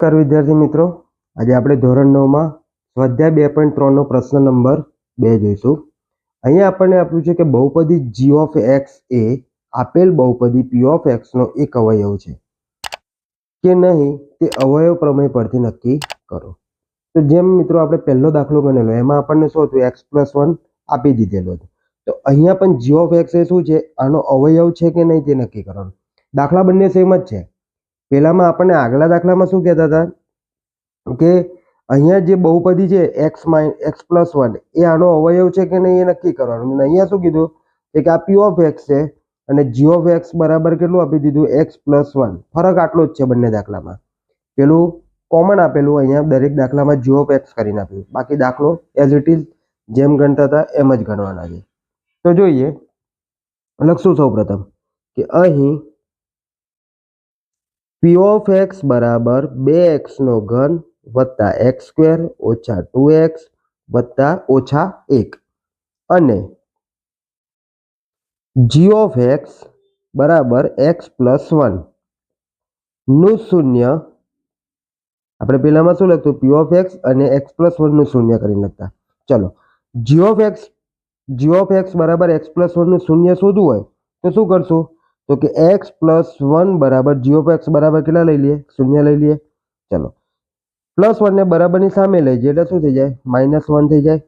નમસ્કાર વિદ્યાર્થી મિત્રો. આજે આપણે ધોરણ નવમાં સ્વાધ્યાય બે પોઈન્ટ ત્રણનો પ્રશ્ન નંબર બે જોઈશું. અહીંયા આપણને આપ્યું છે કે બહુપદી જી ઓફ એક્સ એ આપેલ બહુપદી પી ઓફ એક્સનો એક અવયવ છે. કે નહીં તે અવયવ પ્રમેય પરથી નક્કી કરો. તો જેમ મિત્રો આપણે પહેલો દાખલો ગણેલો, એમાં આપણને શું હતું? એક્સ પ્લસ વન આપી દીધેલું હતું. તો અહીંયા પણ જી ઓફ એક્સ એ શું છે? આનો અવયવ છે કે નહીં તે નક્કી કરવાનું. દાખલા બંને સેમ જ છે. પહેલામાં આપણને આગલા દાખલામાં શું કહેતા હતા? કે અહીંયા જે બહુપદી છે x minus x plus one એ આનો અવયવ છે કે નહીં એ નક્કી કરવાનું. અને અહીંયા શું કીધું? કે આ પી ઓફ એક્સ છે અને જી ઓફ એક્સ બરાબર કેટલું આપી દીધું? એક્સ પ્લસ વન ફરક આટલો જ છે બંને દાખલામાં. પેલું કોમન આપેલું અહીંયા દરેક દાખલામાં જી ઓફ એક્સ કરીને આપ્યું. બાકી દાખલો એઝ ઇટ ઇઝ જેમ ગણતા હતા એમ જ ગણવાના છે. તો જોઈએ લખશું સૌ પ્રથમ કે અહીં પી ઓફ એક્સ બરાબર બે એક્સનો ઘન વત્તા એક્સ સ્ક્વેર ઓછા ટુ એક્સ વત્તા ઓછા એક. અને જી ઓફ એક્સ બરાબર એક્સ પ્લસ વનનું શૂન્ય, આપણે પેલામાં શું લખતું પી ઓફ એક્સ અને એક્સ પ્લસ વનનું શૂન્ય કરીને લખતા. ચલો g of x g of x બરાબર એક્સ પ્લસ વનનું શૂન્ય શોધવું હોય તો શું કરશું? તો કે એક્સ પ્લસ વન બરાબર જી ઓફ એક્સ બરાબર કેટલા લઈ લઈએ? શૂન્ય લઈ લઈએ. ચલો. પ્લસ વનને બરાબરની સામે લઈ જઈએ, એટલે શું થઈ જાય? માઇનસ વન થઈ જાય.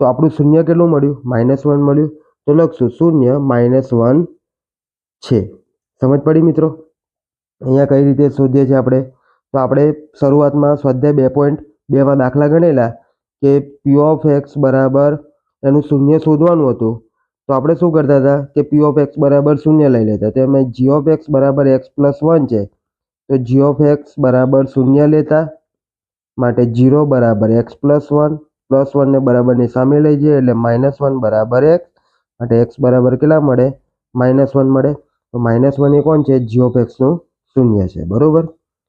તો આપણું શૂન્ય કેટલું મળ્યું? માઇનસ વન મળ્યું. તો લખશું, શૂન્ય માઇનસ વન છે. સમજ પડી મિત્રો? અહીંયા કઈ રીતે શોધીએ છીએ આપણે? તો આપણે શરૂઆતમાં સ્વાધ્યાય બે પોઈન્ટ બેમાં દાખલા ગણેલા કે પી ઓફ એક્સ બરાબર એનું શૂન્ય શોધવાનું હતું. તો આપણે શું કરતા હતા કે પી ઓફ એક્સ બરાબર શૂન્ય લઈ લેતા. તો એમાં જી ઓફ એક્સ બરાબર એક્સ પ્લસ વન છે. તો જી ઓફ એક્સ બરાબર શૂન્ય લેતા. માટે જીરો બરાબર એક્સ પ્લસ વન પ્લસ વનને બરાબરની સામે લઈ જઈએ એટલે માઇનસ વન બરાબર એક્સ માટે એક્સ બરાબર કેટલા મળે? માઇનસ વન મળે. તો માઇનસ વન એ કોણ છે? જી ઓફ એક્સનું શૂન્ય છે. બરાબર?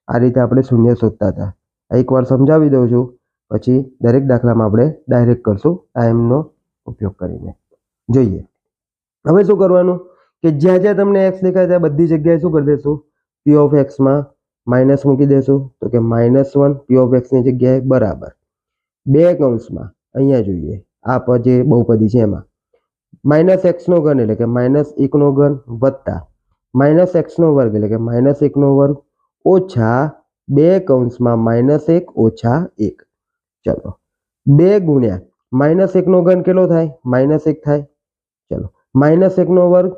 આ રીતે આપણે શૂન્ય શોધતા હતા. એકવાર સમજાવી દઉં છું. પછી દરેક દાખલામાં આપણે ડાયરેક્ટ કરશું. ટાઈમનો ઉપયોગ કરીને. જોઈએ. હવે શું કરવાનું? કે જ્યાં જ્યાં તમને એક્સ દેખાય, ત્યાં બધી જગ્યાએ શું કરી દેશું? પી ઓફ એક્સમાં માઇનસ મૂકી દેશું. તો કે માઇનસ વન પી ઓફ એક્સની જગ્યાએ બરાબર. બે કૌંસમાં, અહીંયા જોઈએ. આ પ જે બહુપદી છે એમાં. માઇનસ એક્સનો ઘન એટલે કે માઇનસ એકનો ઘન વત્તા માઇનસ એક્સનો વર્ગ એટલે કે માઇનસ એકનો વર્ગ ઓછા બે કૌંસમાં માઇનસ એક ઓછા એક. ચલો. બે ગુણ્યા. માઇનસ એકનો ઘન કેટલો થાય? માઇનસ એક થાય. ચલો. માઇનસ એકનો વર્ગ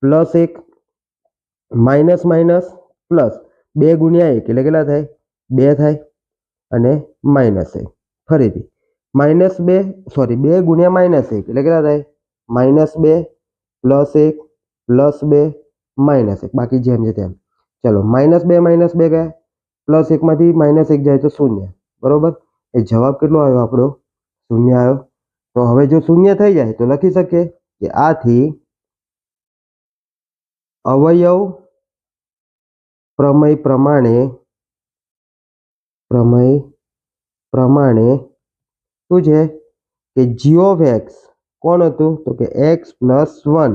પ્લસ એક, માઇનસ માઇનસ પ્લસ બે ગુણ્યા એક, એટલે કેટલા થાય? બે થાય અને માઇનસ એક. ફરીથી, માઇનસ બે, સોરી, બે ગુણ્યા માઇનસ એક, એટલે કેટલા થાય? માઇનસ બે પ્લસ એક પ્લસ બે માઇનસ એક. બાકી જેમ છે તેમ. ચલો, માઇનસ બે માઇનસ બે ગયા. પ્લસ એકમાંથી માઇનસ એક જાય તો શૂન્ય. બરોબર? એ જવાબ કેટલો આવ્યો આપણો? શૂન્ય આવ્યો. તો હવે જો શૂન્ય થઈ જાય તો લખી શકીએ. કે આથી અવયવ પ્રમેય પ્રમાણે પ્રમેય પ્રમાણે શું છે? કે જી ઓફ એક્સ કોણ હતું? તો કે એક્સ પ્લસ વન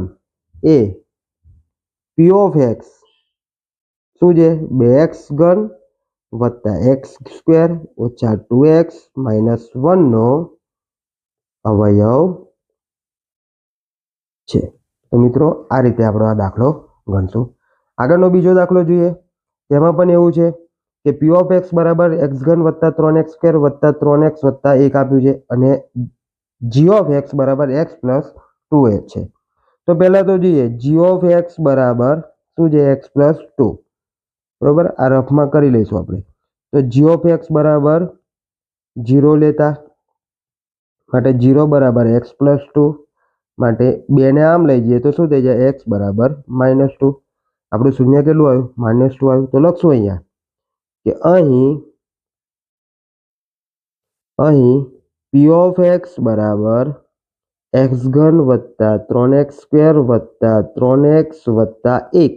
એ પી ઓફ એક્સ શું છે? બે એક્સ ઘન વત્તા એક્સ સ્ક્વેર ઓછા ટુ એક્સ માઇનસ વનનો અવયવ છે. તો મિત્રો, આ રીતે આપણો આ દાખલો ગણશું. આગળનો બીજો દાખલો જોઈએ. તેમાં પણ એવું છે કે પી ઓફ એક્સ બરાબર એક્સ ઘન વત્તા ત્રણ એક્સ સ્ક્વેર વત્તા ત્રણ એક્સ વત્તા એક આપ્યું છે અને જી ઓફ એક્સ બરાબર એક્સ પ્લસ ટુ એ છે. તો પહેલાં તો જોઈએ જી ઓફ એક્સ બરાબર શું છે? એક્સ પ્લસ ટુ બરાબર? આ રફમાં કરી લઈશું આપણે. તો જી ઓફ એક્સ બરાબર જીરો લેતા, માટે જીરો બરાબર એક્સ પ્લસ ટુ માટે બેને આમ લઈ જઈએ તો શું થઈ જાય? એક્સ બરાબર માઇનસ ટુ. આપણું શૂન્ય કેટલું આવ્યું? માઇનસ ટુ આવ્યું. તો લખશું અહીંયા કે અહીં અહીં પી ઓફ એક્સ બરાબર એક્સ ઘન વત્તા ત્રણ એક્સ સ્ક્વેર વત્તા ત્રણ એક્સ વત્તા એક.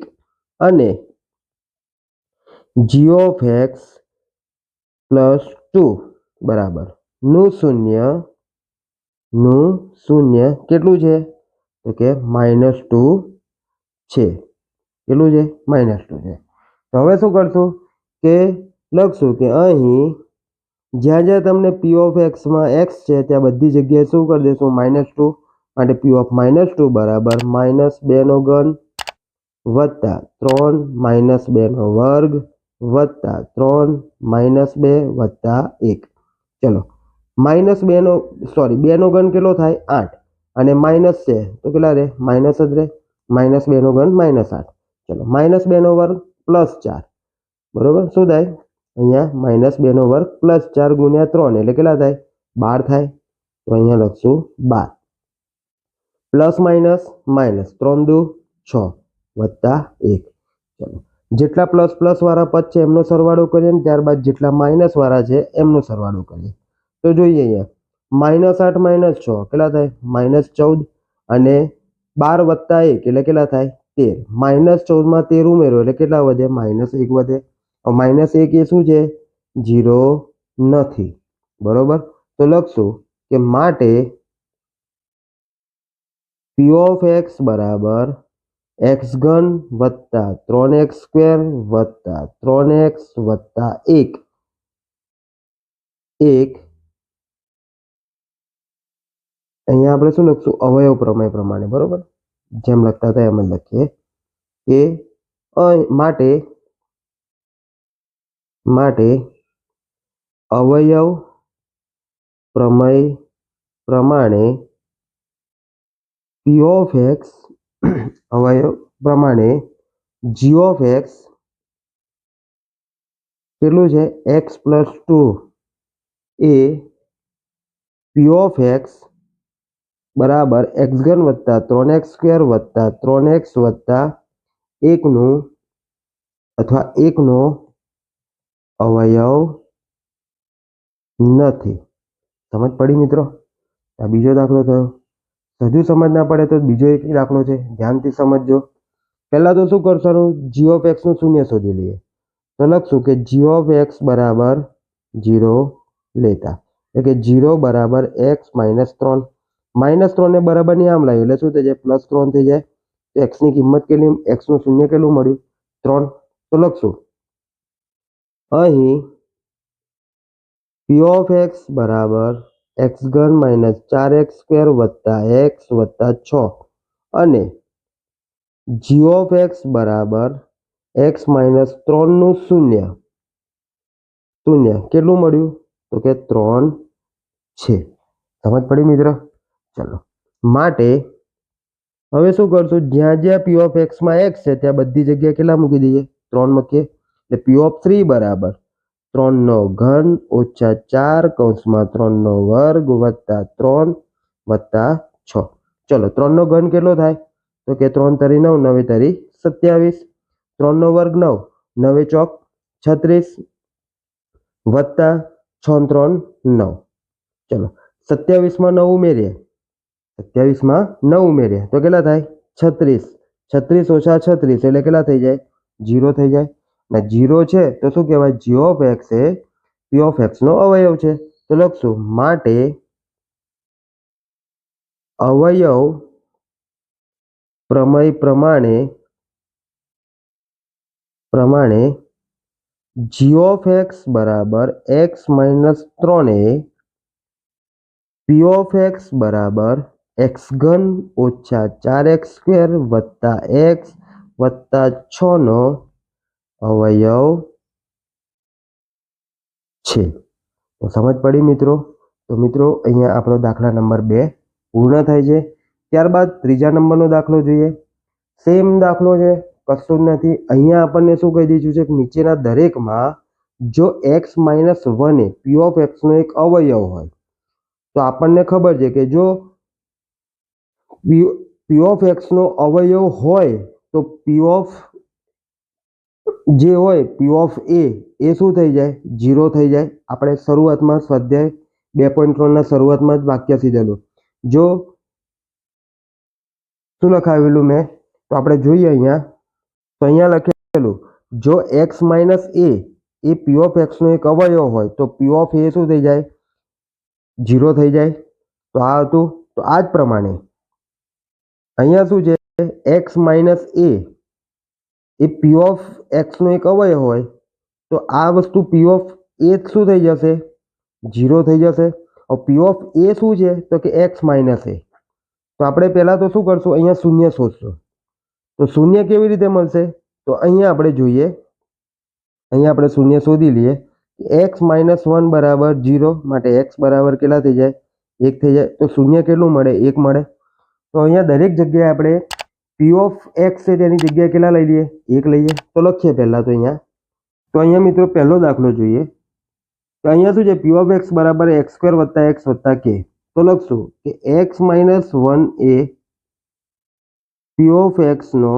અને g of x plus two બરાબર. નું શૂન્ય નું શૂન્ય કેટલું છે? તો કે માઇનસ ટુ છે. કેટલું છે? માઇનસ ટુ છે. તો હવે શું કરશું? કે લખશું કે અહીં જ્યાં જ્યાં તમને પી ઓફ એક્સમાં એક્સ છે, ત્યાં બધી જગ્યાએ શું કરી દઈશું માઇનસ ટુ માટે પી ઓફ માઇનસ ટુ બરાબર માઇનસ બેનો ઘન વત્તા ત્રણ માઇનસ બેનો વર્ગ વત્તા ત્રણ માઇનસ બે વત્તા એક. ચલો માઇનસ બેનો સોરી બેનો ગણ કેટલો થાય? આઠ. અને માઇનસ છે, તો કેટલા રહે? માઇનસ જ રહે. માઇનસ બેનો ગણ માઇનસ આઠ. ચલો, માઇનસ બેનો વર્ગ પ્લસ ચાર. બરાબર? શું થાય? અહીંયા માઇનસ બેનો વર્ગ પ્લસ ચાર ગુણ્યા ત્રણ, એટલે કેટલા થાય? બાર થાય. તો અહીંયા લખશું બાર. પ્લસ માઇનસ માઇનસ ત્રણ દુ છ વત્તા એક. ચલો, જેટલા પ્લસ પ્લસ વાળા પદ છે એમનો સરવાળો કરીએ ને ત્યારબાદ જેટલા માઇનસ વાળા છે એમનો સરવાળો કરીએ. તો જોઈએ અહીંયા. માઇનસ આઠ માઇનસ છ, કેટલા થાય? માઇનસ ચૌદ અને બાર વત્તા એક, એટલે કેટલા થાય? તેર. માઇનસ ચૌદમાં તેર ઉમેરો, એટલે કેટલા વધે? માઇનસ એક વધે. માઇનસ એક એ શું છે? જીરો નથી. બરોબર? તો લખશું કે માટે પી ઓફ એક્સ બરાબર એક્સ ઘન વત્તા ત્રણ એક્સ સ્ક્વેર વત્તા ત્રણ એક્સ વત્તા એક. એક અહીંયા આપણે શું લખશું? અવયવ પ્રમેય પ્રમાણે, બરોબર? જેમ લખતા હતા એમ જ લખીએ. કે માટે માટે અવયવ પ્રમેય પ્રમાણે પી ઓફ એક્સ અવયવ પ્રમાણે જી ઓફ એક્સ કેટલું છે? એક્સ પ્લસ ટુ એ પી ઓફ એક્સ બરાબર એક્સ ઘન વત્તા ત્રણ એક્સ સ્ક્વેર વત્તા ત્રણ એક્સ વત્તા એકનું અથવા એકનો અવયવ નથી. સમજ પડી મિત્રો? આ બીજો દાખલો થયો. હજુ સમજ ના પડે તો બીજો એક દાખલો છે. ધ્યાનથી સમજજો. પહેલાં તો શું કરશોનું જી ઓફ એક્સનું શૂન્ય શોધી લઈએ. તો લખશું કે જી ઓફ એક્સ બરાબર જીરો લેતા. એટલે કે જીરો બરાબર એક્સ માઇનસ ત્રણ. માઇનસ ત્રણ ને બરાબરની આમ લાવ્યું એટલે શું થઈ જાય પ્લસ ત્રણ થઈ જાય તો એક્સની કિંમત કેટલી એક્સનું શૂન્ય કેટલું મળ્યું ત્રણ તો લખશું અહીં પી ઓફ એક્સ બરાબર એક્સ ઘન માઇનસ ચાર એક્સ સ્ક્વેર વત્તા એક્સ વત્તા છ અને જી ઓફ એક્સ બરાબર એક્સ માઇનસ ત્રણનું શૂન્ય શૂન્ય કેટલું મળ્યું તો કે ત્રણ છે સમજ પડી મિત્ર ચલો. માટે હવે શું કરશું? જ્યાં જ્યાં પી ઓફ એક્સમાં એક્સ છે, ત્યાં બધી જગ્યાએ કેટલા મૂકી દઈએ? ત્રણ મૂકીએ. એટલે પી ઓફ થ્રી બરાબર. ત્રણનો ઘન ઓછા ચાર કૌંસમાં ત્રણનો વર્ગ વત્તા ત્રણ વત્તા છ. ચલો, ત્રણનો ઘન કેટલો થાય? તો કે ત્રણ તરી નવ, નવે તરી સત્યાવીસ. ત્રણનો વર્ગ નવ, નવે ચોક છત્રીસ. વત્તા છ ને ત્રણ નવ. ચલો, સત્યાવીસમાં નવ ઉમેરીએ. સત્યાવીસમાં નવ ઉમેરીએ તો કેટલા થાય? છત્રીસ. છત્રીસ ઓછા છત્રીસ એટલે કેટલા થઈ જાય? જીરો થઈ જાય. અને જીરો છે તો શું કહેવાય? જી ઓફ એક્સ એ પી ઓફ એક્સનો અવયવ છે. તો લખશું, માટે અવયવ પ્રમેય પ્રમાણે પ્રમાણે જી ઓફ એક્સ બરાબર એક્સ માઇનસ ત્રણ પી ઓફ એક્સ બરાબર એક્સ ઘન ઓછા ચાર એક્સ સ્ક્વેર વત્તા એક્સ વત્તા છ નો અવયવ છે. તો સમજ પડી મિત્રો? તો મિત્રો, અહીંયા આપણો દાખલા નંબર બે પૂર્ણ થાય છે. ત્યારબાદ ત્રીજા નંબરનો દાખલો જોઈએ. સેમ દાખલો છે, કશું જ નથી. અહીંયા આપણને શું કહી દીધું છે કે નીચેના દરેકમાં જો એક્સ માઇનસ વન એ, પી ઓફ એક્સનો એક અવયવ હોય, તો આપણને ખબર છે કે જો પી ઓફ એક્સનો અવયવ હોય તો પી ઓફ જે હોય પી ઓફ એ એ શું થઈ જાય? જીરો થઈ જાય. આપણે શરૂઆતમાં સ્વાધ્યાય બે પોઈન્ટ ત્રણના શરૂઆતમાં જ વાક્ય સીધેલું જો શું લખાવેલું મેં? તો આપણે જોઈએ અહીંયા. તો અહીંયા લખેલું, જો એક્સ માઇનસ એ એ પી ઓફ એક્સનો એક અવયવ હોય, તો પી ઓફ એ શું થઈ જાય? જીરો થઈ જાય. તો આ હતું. તો આ જ પ્રમાણે અહીંયા શું છે? એક્સ માઇનસ એ એ પી ઓફ એક્સનો એક અવયવ હોય, તો આ વસ્તુ પી ઓફ એ શું થઈ જશે? જીરો થઈ જશે. પી ઓફ એ શું છે? તો કે એક્સ માઇનસ એ તો આપણે પહેલાં તો શું કરશું? અહીંયા શૂન્ય શોધશું. તો શૂન્ય કેવી રીતે મળશે? તો અહીંયા આપણે જોઈએ. અહીંયા આપણે શૂન્ય શોધી લઈએ. એક્સ માઇનસ વન બરાબર જીરો માટે એક્સ બરાબર કેટલા થઈ જાય? એક થઈ જાય. તો શૂન્ય કેટલું મળે? એક મળે. તો અહીંયા દરેક જગ્યાએ આપણે પી ઓફ એક્સ છે તેની જગ્યાએ કેટલા લઈ લઈએ? એક લઈએ. તો લખીએ પહેલાં તો અહીંયા. તો અહીંયા મિત્રો પહેલો દાખલો જોઈએ. તો અહીંયા શું છે? પી ઓફ એક્સ બરાબર એક્સ સ્ક્વેર વત્તા એક્સ વત્તા કે તો લખશું કે એક્સ માઇનસ વન એ પી ઓફ એક્સનો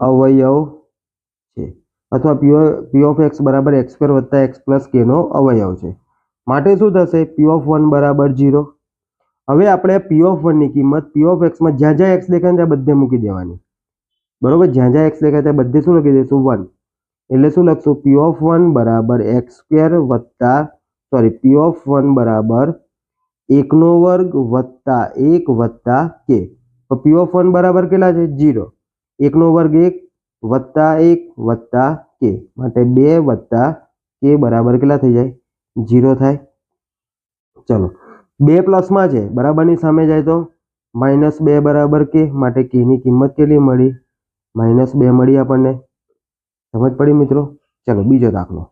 અવયવ છે. અથવા પી ઓફ એક્સ બરાબર એક્સ સ્ક્વેર વત્તા એક્સ પ્લસ કેનો અવયવ છે. માટે શું થશે? પી ઓફ વન બરાબર જીરો હવે આપણે પી ઓફ વનની કિંમત પી ઓફ એક્સમાં જ્યાં જ્યાં એક્સ દેખાય ત્યાં બધે મૂકી દેવાની. બરોબર? જ્યાં જ્યાં એક્સ દેખાય ત્યાં બધે શું લખી દઈશું? વન એટલે શું લખશું? પી ઓફ વન બરાબર એક્સ સ્ક્વેર વત્તા સોરી પી ઓફ વન બરાબર એકનો વર્ગ વત્તા એક વત્તા કે તો પી ઓફ વન બરાબર કેટલા છે? જીરો એકનો વર્ગ એક વત્તા એક વત્તા કે માટે બે વત્તા કે બરાબર કેટલા થઈ જાય? જીરો થાય. ચલો. બે પ્લસમાં છે. બરાબરની સામે જાય તો માઇનસ બે બરાબર કે માટે કેની કિંમત કેટલી મળી? માઇનસ બે મળી આપણને. સમજ પડી મિત્રો? ચલો, બીજો દાખલો.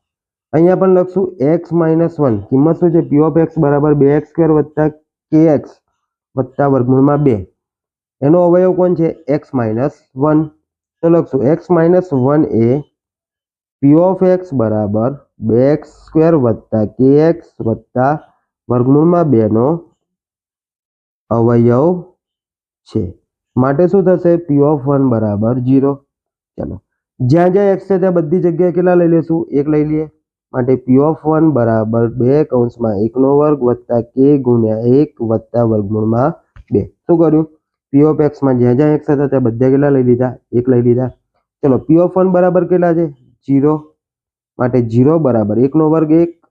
અહીંયા પણ લખશું એક્સ માઇનસ વન. કિંમત શું છે? પી ઓફ એક્સ બરાબર બે એક્સ સ્ક્વેર વત્તા કે એક્સ વત્તા વર્ગમૂળમાં બે. એનો અવયવ કોણ છે? X minus one. તો લખશું એક્સ માઇનસ વન એ પી ઓફ એક્સ બરાબર બે એક્સ સ્ક્વેર વત્તા કે એક્સ વત્તા વર્ગમૂળમાં બેનો અવયવ છે. માટે શું થશે? પી ઓફ વન બરાબર જીરો ચલો. જ્યાં જ્યાં એક્સ છે ત્યાં બધી જગ્યાએ કેટલા લઈ લેશું? એક લઈ લઈએ. માટે પી ઓફ વન બરાબર બે કૌંસમાં એકનો વર્ગ વત્તા કે ગુણ્યા એક વત્તા વર્ગમૂળમાં બે. શું કર્યું? પી ઓફ એક્સમાં જ્યાં જ્યાં એક્સ હતા ત્યાં બધા કેટલા લઈ લીધા? એક લઈ લીધા. ચલો પી ઓફ વન બરાબર કેટલા છે? જીરો માટે જીરો બરાબર એકનો વર્ગ એક,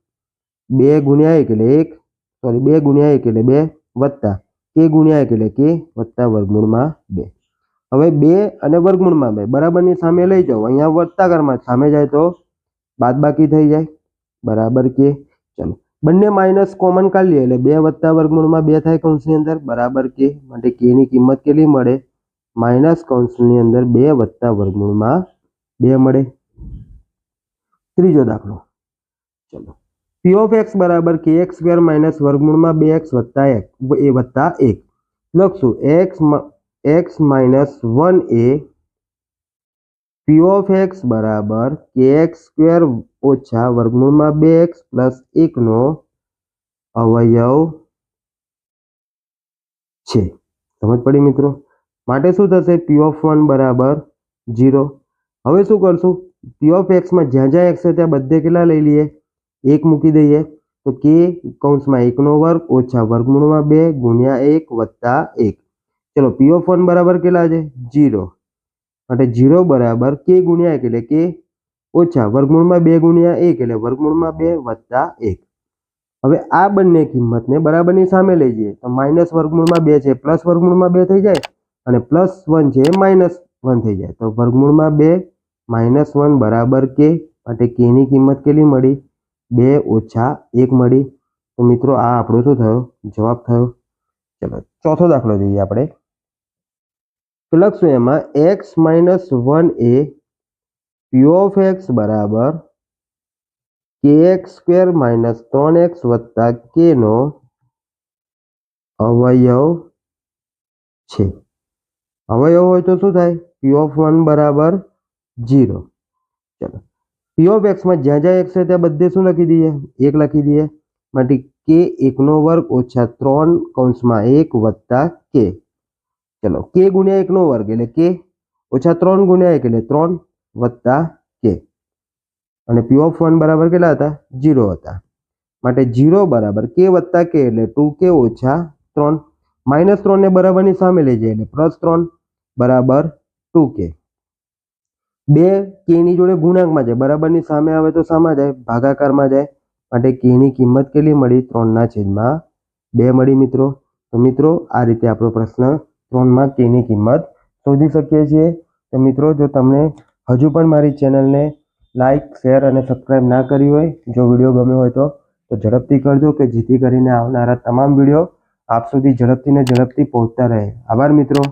બે ગુણ્યા એક એટલે એક. સોરી, બે ગુણ્યા એક એટલે બે વત્તા. કે ગુણ્યા એક એટલે કે વત્તા વર્ગમૂળમાં બે. હવે બે અને વર્ગમૂળમાં બે બરાબરની સામે લઈ જાઓ. અહીંયા વત્તાકારમાં સામે જાય તો બાદબાકી થઈ જાય. બરાબર કે? ચલો. બંને માઇનસ કોમન કાઢી લઈએ એટલે બે વત્તા વર્ગમૂળમાં બે થાય કૌંસની અંદર. બરાબર કે? માટે કે ની કિંમત કેટલી મળે? માઇનસ કૌંસની અંદર બે વત્તા વર્ગમૂળમાં બે મળે. ત્રીજો દાખલો. ચલો. પી ઓફ એક્સ બરાબર કે એક્સ સ્ક્વેર માઇનસ વર્ગમૂળમાં બે એક્સ વત્તા એક એ વત્તા એક લખશું એક્સ એક્સ માઇનસ વન એ પી ઓફ એક્સ બરાબર કે એક્સ સ્ક્વેર ઓછા વર્ગમૂળમાં બે એક્સ પ્લસ એકનો અવયવ છે સમજ પડી મિત્રો માટે શું થશે પી ઓફ વન બરાબર જીરો હવે શું કરશું પી ઓફ એક્સમાં જ્યાં જ્યાં એક્સ છે ત્યાં બધે કેટલા લઈ લઈએ એક મૂકી દઈએ તો કે કૌંસમાં એકનો વર્ગ ઓછા વર્ગમૂળમાં બે ગુણ્યા એક વત્તા એક. ચલો પી ઓફ બરાબર કેટલા છે? જીરો માટે જીરો બરાબર કે ગુણ્યા એક એટલે કે ઓછા વર્ગમૂળમાં બે ગુણ્યા એક એટલે વર્ગમૂળમાં બે વત્તા એક. હવે આ બંને કિંમતને બરાબરની સામે લઈ જઈએ. તો માઇનસ વર્ગમૂળમાં બે છે પ્લસ વર્ગમૂળમાં બે થઈ જાય અને પ્લસ વન છે માઇનસ વન થઈ જાય. તો વર્ગમૂળમાં બે માઇનસ વન બરાબર કે માટે કેની કિંમત કેટલી મળી? બે ઓછા એક મળી. તો મિત્રો, આ આપણો શું થયો? જવાબ થયો. ચલો, ચોથો દાખલો જોઈએ આપણે. તો લખશું એમાં એક્સ માઇનસ વન એ પી ઓફ એક્સ બરાબર કે એક્સ સ્ક્વેર માઇનસ ત્રણ એક્સ વત્તા કેનો અવયવ છે. અવયવ હોય તો શું થાય? પી ઓફ વન બરાબર જીરો ચલો પી ઓફ એક્સમાં જ્યાં જ્યાં એક્સ છે ત્યાં બધે શું લખી દઈએ? એક લખી દઈએ. માટે કે એકનો વર્ગ ઓછા ત્રણ કૌંસમાં એક વત્તા કે ચલો કે ગુણ્યા એકનો વર્ગ એટલે કે ઓછા ત્રણ ગુણ્યા એક એટલે ત્રણ વત્તા કે અને પી ઓફ વન બરાબર કેટલા હતા? જીરો હતા. માટે જીરો બરાબર કે વત્તા કે એટલે ટુ કે ઓછા ત્રણ. માઇનસ ત્રણને બરાબરની સામે લઈ જાય એટલે પ્લસ ત્રણ બરાબર ટુ કે બે કેની જોડે ગુણાંકમાં જાય. બરાબરની સામે આવે તો સામા જાય. ભાગાકારમાં જાય. માટે કેની કિંમત કેટલી મળી? ત્રણના છેદમાં બે મળી મિત્રો. તો મિત્રો, આ રીતે આપણો પ્રશ્ન ત્રણમાં કેની કિંમત શોધી શકીએ છીએ. તો મિત્રો, જો તમને હજુ પણ મારી ચેનલને લાઈક, શેર અને સબસ્ક્રાઈબ ના કરી હોય, જો વીડિયો ગમ્યો હોય તો તો ઝડપથી કરજો કે જેથી કરીને આવનારા તમામ વીડિયો આપ સુધી ઝડપથી ને ઝડપથી પહોંચતા રહે. આભાર મિત્રો.